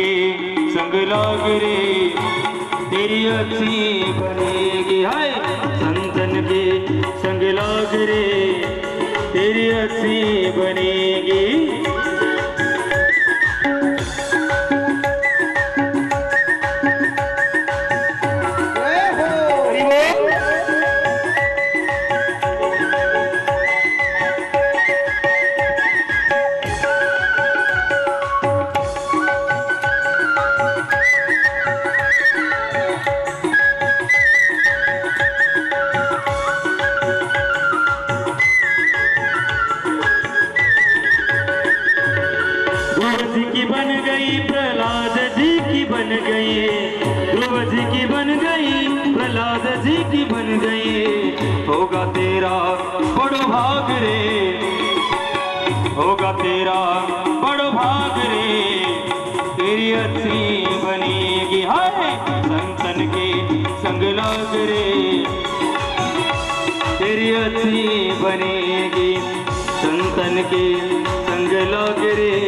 के संग लाग रे। तेरी अच्छी बनेगी हाय। संतन के संग लाग रे। तेरी अच्छी बनेगी। होगा तेरा बड़ भाग रे। तेरी अच्छी बनेगी हाय संतन के संग लाग रे। तेरी अच्छी बनेगी संतन के संग लाग रे।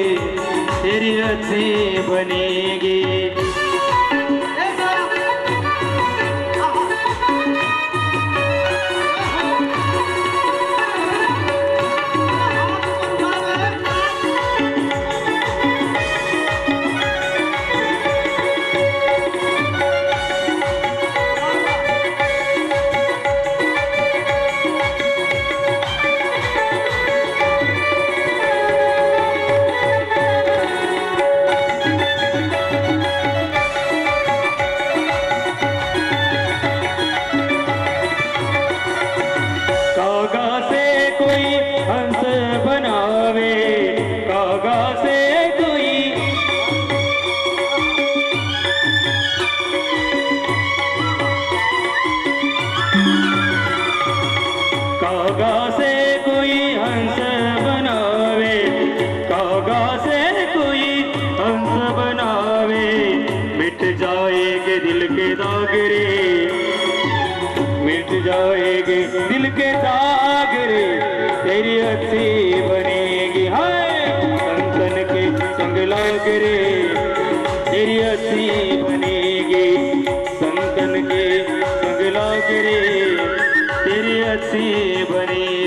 तेरी अच्छी बनेगी। कागा से कोई हंस बनावे। कागा से कोई कागा से कोई हंस बनावे। कागा से कोई हंस बनावे। मिट जाएँगे दिल के दाग रे मिट जाएँगे दिल के दाग तेरी अच्छी बनेगी। हाय संतन के संग लागरे तेरी अच्छी बनेगी। संतन के संग लागरे तेरी अच्छी बनेगी।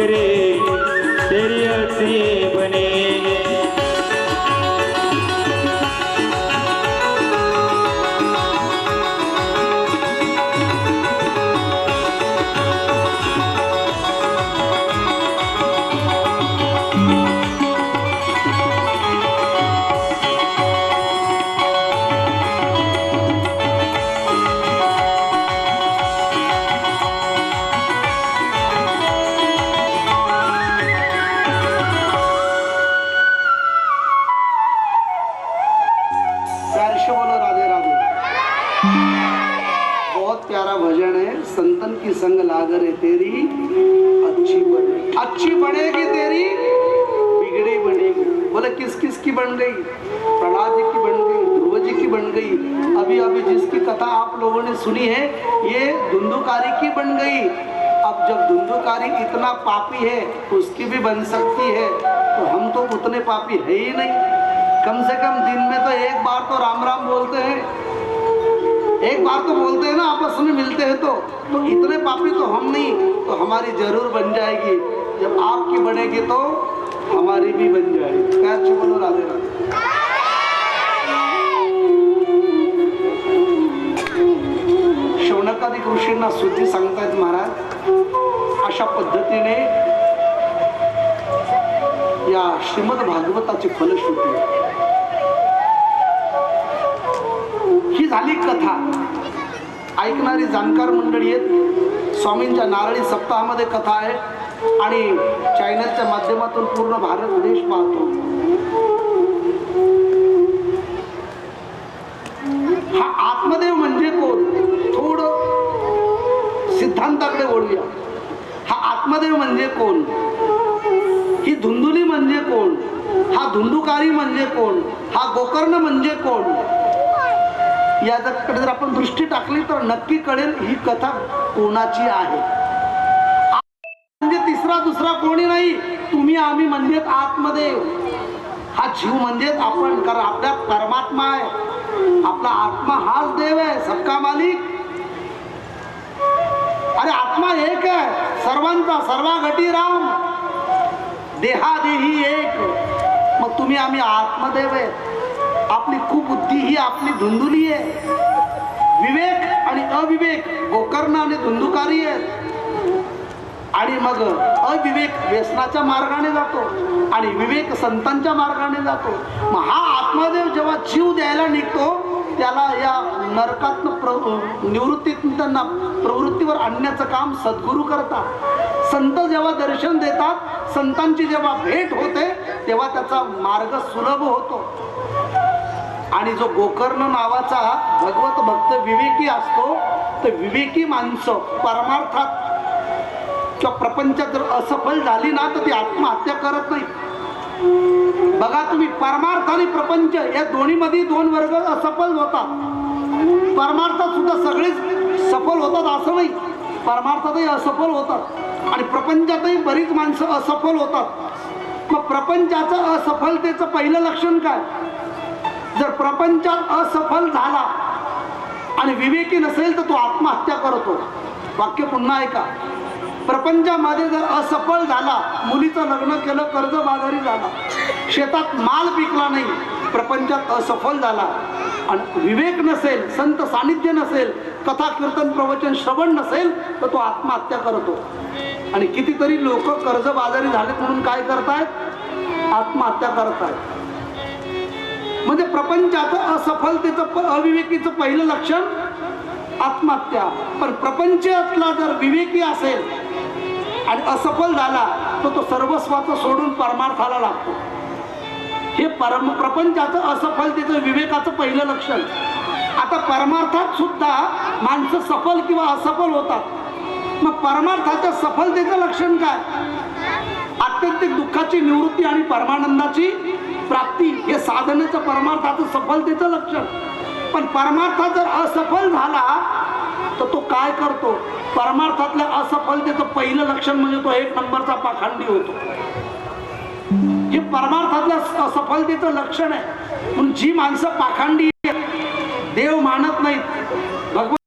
लाग रे तेरी अच्छी किस किस की बन गई? प्रहलाद जी की बन गई, ध्रुव जी की बन गई। अभी अभी जिसकी कथा आप लोगों ने सुनी है, ये धुंधुकारी की बन गई। अब जब धुंधुकारी इतना पापी है, उसकी भी बन सकती है। तो हम तो उतने पापी है ही नहीं। कम से कम दिन में तो एक बार तो राम राम बोलते हैं। एक बार तो बोलते हैं ना, आपस में मिलते हैं तो। तो इतने पापी तो हम नहीं तो हमारी ज़रूर बन जाएगी। जब आपकी बनेगी तो हमारी भी बन जाए। क्या अच्छी बोलो राधे राधे। शौनकादी ऋषींना सुद्धी सांगतायत महाराज. अशा पद्धतीने या श्रीमद भागवताची फलश्रुती. ही झाली कथा. ऐकणारी जाणकार मंडळी आहेत. स्वामींच्या नारळी सप्ताहामध्ये कथा आहे. आणि चायनाच्या माध्यमातून पूर्ण भारत देश पाहतो. हा आत्मदेव म्हणजे कोण? थोडं सिद्धांताकडे वळूया. हा आत्मदेव म्हणजे कोण? ही धुंदुली म्हणजे कोण? हा धुंदुकारी म्हणजे कोण? हा गोकर्ण म्हणजे कोण? याकडे जर आपण दृष्टी टाकली तर नक्की कळेल ही कथा कोणाची आहे. दुसरा दुसरा कोणी नाही. तुम्ही आम्ही म्हणजेच आत्मदेव हा जीव म्हणजेच आपण कारण आपल्या परमात्मा आहे. आपला आत्मा हाच देव आहे सबका मालिक. अरे आत्मा एक आहे सर्वांचा सर्वा घटी राम. देहादेही एक. मग तुम्ही आम्ही आत्मदेव आहे. आपली खूप बुद्धी ही आपली धुंदुली आहे. विवेक आणि अविवेक गोकर्ण आणि धुंदुकारी आहेत. आणि मग अविवेक व्यसनाच्या मार्गाने जातो आणि विवेक संतांच्या मार्गाने जातो. मग हा आत्मदेव जेव्हा जीव द्यायला निघतो त्याला या नरकात प्र निवृत्तीतून त्यांना प्रवृत्तीवर आणण्याचं काम सद्गुरू करतात. संत जेव्हा दर्शन देतात संतांची जेव्हा भेट होते तेव्हा त्याचा मार्ग सुलभ होतो. आणि जो गोकर्ण नावाचा भगवत भक्त विवेकी असतो तर विवेकी माणसं परमार्थात किंवा प्रपंचात जर असफल झाली ना तर ती आत्महत्या करत नाही. बघा तुम्ही परमार्थ आणि प्रपंच या दोन्हीमध्ये दोन वर्ग असफल होतात. परमार्थात सुद्धा सगळेच सफल होतात असं नाही. परमार्थातही असफल होतात. आणि प्रपंचातही बरीच माणसं असफल होतात. मग प्रपंचाचं असफलतेचं पहिलं लक्षण काय? जर प्रपंचात असफल झाला आणि विवेकी नसेल तर तो आत्महत्या करतो. वाक्य पुन्हा ऐका. प्रपंचामध्ये जर असफल झाला मुलीचं लग्न केलं कर्जबाजारी झाला शेतात माल पिकला नाही प्रपंचात असफल झाला आणि विवेक नसेल संत सानिध्य नसेल कथा कीर्तन प्रवचन श्रवण नसेल तर तो आत्महत्या करतो. आणि कितीतरी लोक कर्जबाजारी झालेत म्हणून काय करतायत? आत्महत्या करतायत. म्हणजे प्रपंचाचं असफलतेचं प- अविवेकीचं पहिलं लक्षण आत्महत्या. पण प्रपंचातला जर विवेकी असेल आणि असफल झाला तर तो सर्वस्वाचं सोडून परमार्थाला लागतो. हे परम प्रपंचाचं असफलतेचं विवेकाचं पहिलं लक्षण. आता परमार्थात सुद्धा माणसं सफल किंवा असफल होतात. मग परमार्थाच्या सफलतेचं लक्षण काय? आत्यंतिक दुःखाची निवृत्ती आणि परमानंदाची प्राप्ती हे साधनेचं परमार्थाचं सफलतेचं लक्षण. पण परमार्थ जर असफल झाला तर तो काय करतो? परमार्थातल्या असफलतेचं पहिलं लक्षण म्हणजे तो एक नंबरचा पाखंडी होतो. हे परमार्थातल्या असफलतेचं लक्षण आहे. म्हणून जी माणसं पाखंडी देव मानत नाहीत. भगवान